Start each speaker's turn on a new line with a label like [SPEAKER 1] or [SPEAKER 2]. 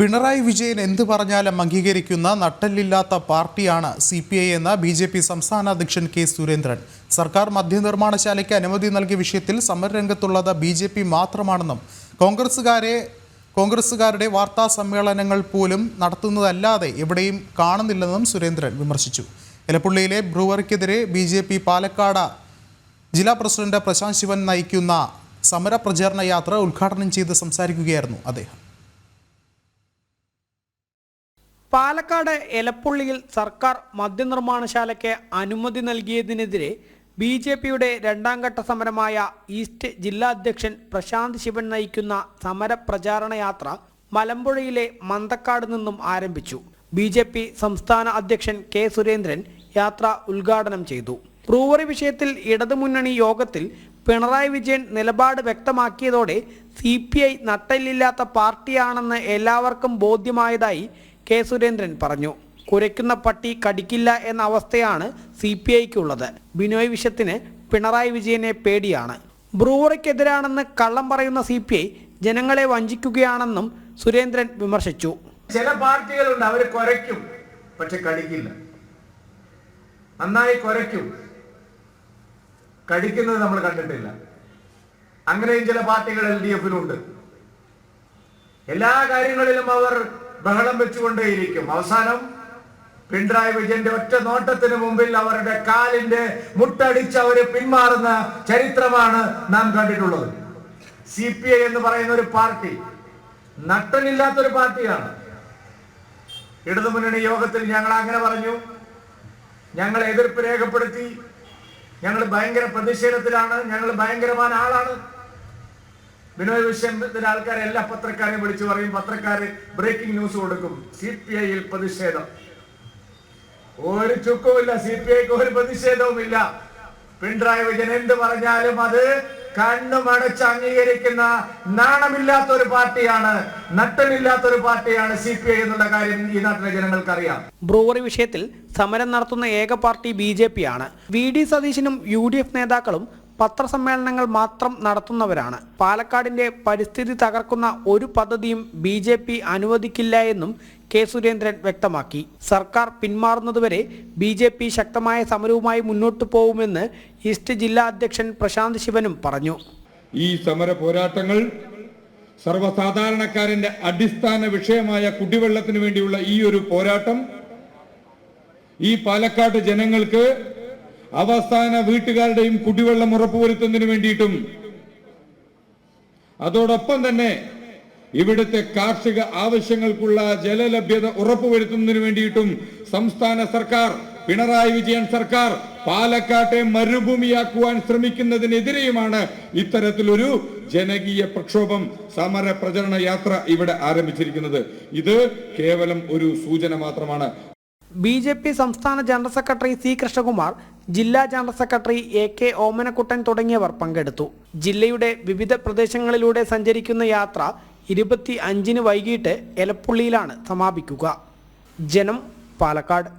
[SPEAKER 1] പിണറായി വിജയൻ എന്ത് പറഞ്ഞാലും അംഗീകരിക്കുന്ന നട്ടല്ലില്ലാത്ത പാർട്ടിയാണ് സി പി ഐ എന്ന ബി ജെ പി സംസ്ഥാന അധ്യക്ഷൻ കെ സുരേന്ദ്രൻ സർക്കാർ മദ്യനിർമ്മാണശാലയ്ക്ക് അനുമതി നൽകിയ വിഷയത്തിൽ സമരരംഗത്തുള്ളത് ബി ജെ പി മാത്രമാണെന്നും കോൺഗ്രസുകാരെ കോൺഗ്രസുകാരുടെ വാർത്താ സമ്മേളനങ്ങൾ പോലും നടത്തുന്നതല്ലാതെ എവിടെയും കാണുന്നില്ലെന്നും സുരേന്ദ്രൻ വിമർശിച്ചു എലപ്പുള്ളിയിലെ ബ്രൂവറിക്കെതിരെ ബി ജെ പി പാലക്കാട് ജില്ലാ പ്രസിഡന്റ് പ്രശാന്ത് ശിവൻ നയിക്കുന്ന സമര പ്രചാരണ യാത്ര ഉദ്ഘാടനം ചെയ്ത് സംസാരിക്കുകയായിരുന്നു അദ്ദേഹം പാലക്കാട് എലപ്പുള്ളിയിൽ സർക്കാർ മദ്യനിർമ്മാണശാലയ്ക്ക് അനുമതി നൽകിയതിനെതിരെ ബി ജെ പിയുടെ രണ്ടാംഘട്ട സമരമായ ഈസ്റ്റ് ജില്ലാ അധ്യക്ഷൻ പ്രശാന്ത് ശിവൻ നയിക്കുന്ന സമര പ്രചാരണ യാത്ര മലമ്പുഴയിലെ മന്തക്കാട് നിന്നും ആരംഭിച്ചു ബി ജെ പി സംസ്ഥാന അധ്യക്ഷൻ കെ സുരേന്ദ്രൻ യാത്ര ഉദ്ഘാടനം ചെയ്തു ബ്രൂവറി വിഷയത്തിൽ ഇടതുമുന്നണി യോഗത്തിൽ പിണറായി വിജയൻ നിലപാട് വ്യക്തമാക്കിയതോടെ സി പി ഐ നട്ടല്ലില്ലാത്ത പാർട്ടിയാണെന്ന് എല്ലാവർക്കും ബോധ്യമായതായി കെ സുരേന്ദ്രൻ പറഞ്ഞു കുരയ്ക്കുന്ന പട്ടി കടിക്കില്ല എന്ന അവസ്ഥയാണ് സി പി ഐക്കുള്ളത് ബിനോയ് വിഷത്തിന് പിണറായി വിജയനെ പേടിയാണ് ബ്രൂവറിക്കെതിരാണെന്ന് കള്ളം പറയുന്ന സി പി ഐ ജനങ്ങളെ വഞ്ചിക്കുകയാണെന്നും സുരേന്ദ്രൻ വിമർശിച്ചു
[SPEAKER 2] ചില പാർട്ടികളുണ്ട് അവർ കുറയ്ക്കും പക്ഷെ കടിക്കില്ല നന്നായി കുറയ്ക്കും കടിക്കുന്നത് നമ്മൾ കണ്ടിട്ടില്ല അങ്ങനെയും ചില പാർട്ടികൾ എൽ ഡി എഫിനുണ്ട് എല്ലാ കാര്യങ്ങളിലും അവർ ബഹളം വെച്ചുകൊണ്ടേയിരിക്കും അവസാനം പിണറായി വിജയന്റെ ഒറ്റ നോട്ടത്തിന് മുമ്പിൽ അവരുടെ കാലിന്റെ മുട്ടടിച്ച് അവര് പിന്മാറുന്ന ചരിത്രമാണ് നാം കണ്ടിട്ടുള്ളത് സി പി ഐ എന്ന് പറയുന്ന ഒരു പാർട്ടി നട്ടനില്ലാത്തൊരു പാർട്ടിയാണ് ഇടതുമുന്നണി യോഗത്തിൽ ഞങ്ങൾ അങ്ങനെ പറഞ്ഞു ഞങ്ങൾ എതിർപ്പ് രേഖപ്പെടുത്തി ഞങ്ങൾ ഭയങ്കര പ്രതിഷേധത്തിലാണ് ഞങ്ങൾ ഭയങ്കരമായ ആളാണ് ബിനോയ് വിശ്വംഭരത്തിന്റെ ആൾക്കാരെ എല്ലാ പത്രക്കാരെയും വിളിച്ചു പറയും പത്രക്കാര് ബ്രേക്കിംഗ് ന്യൂസ് കൊടുക്കും സി പി ഐയിൽ പ്രതിഷേധം ഒരു ചുക്കുമില്ല സി പി ഐക്ക് ഒരു പ്രതിഷേധവുമില്ല പിണറായി വിജയൻ എന്ത് പറഞ്ഞാലും അത് കണ്ണുമടച്ച് അംഗീകരിക്കുന്ന നാണമില്ലാത്ത ഒരു പാർട്ടിയാണ് നട്ടനില്ലാത്ത ഒരു പാർട്ടിയാണ് സി പി ഐ എന്നുള്ള കാര്യം ഈ നാട്ടിലെ ജനങ്ങൾക്കറിയാം
[SPEAKER 1] ബ്രൂവറി വിഷയത്തിൽ സമരം നടത്തുന്ന ഏക പാർട്ടി ബി ജെ പി ആണ് വി ഡി സതീശനും യു ഡി എഫ് നേതാക്കളും പത്രസമ്മേളനങ്ങൾ മാത്രം നടത്തുന്നവരാണ് പാലക്കാടിന്റെ പരിസ്ഥിതി തകർക്കുന്ന ഒരു പദ്ധതിയും ബി ജെ പി അനുവദിക്കില്ല എന്നും കെ സുരേന്ദ്രൻ വ്യക്തമാക്കി സർക്കാർ പിന്മാറുന്നതുവരെ ബി ജെ പി ശക്തമായ സമരവുമായി മുന്നോട്ടു പോകുമെന്ന് ഈസ്റ്റ് ജില്ലാ അധ്യക്ഷൻ പ്രശാന്ത് ശിവനും പറഞ്ഞു
[SPEAKER 3] ഈ സമര പോരാട്ടങ്ങൾ സർവ്വസാധാരണക്കാരന്റെ അടിസ്ഥാന വിഷയമായ കുടിവെള്ളത്തിന് വേണ്ടിയുള്ള ഈ ഒരു പോരാട്ടം ഈ പാലക്കാട് ജനങ്ങൾക്ക് അവസാന വീട്ടുകാരുടെയും കുടിവെള്ളം ഉറപ്പുവരുത്തുന്നതിന് വേണ്ടിയിട്ടും അതോടൊപ്പം തന്നെ ഇവിടുത്തെ കാർഷിക ആവശ്യങ്ങൾക്കുള്ള ജലലഭ്യത ഉറപ്പുവരുത്തുന്നതിന് വേണ്ടിയിട്ടും സംസ്ഥാന സർക്കാർ പിണറായി വിജയൻ സർക്കാർ പാലക്കാട്ടെ മരുഭൂമിയാക്കുവാൻ ശ്രമിക്കുന്നതിനെതിരെയുമാണ് ഇത്തരത്തിലൊരു ജനകീയ പ്രക്ഷോഭം സമര പ്രചരണ യാത്ര ഇവിടെ ആരംഭിച്ചിരിക്കുന്നത് ഇത് കേവലം ഒരു സൂചന മാത്രമാണ്
[SPEAKER 1] ബി ജെ പി സംസ്ഥാന ജനറൽ സെക്രട്ടറി സി കൃഷ്ണകുമാർ ജില്ലാ general secretary A K Omanakuttan തുടങ്ങിയവർ പങ്കെടുത്തു ജില്ലയുടെ വിവിധ പ്രദേശങ്ങളിലൂടെ സഞ്ചരിക്കുന്ന യാത്ര ഇരുപത്തി അഞ്ചിന് വൈകിട്ട് എലപ്പുള്ളിയിലാണ് സമാപിക്കുക ജനം പാലക്കാട്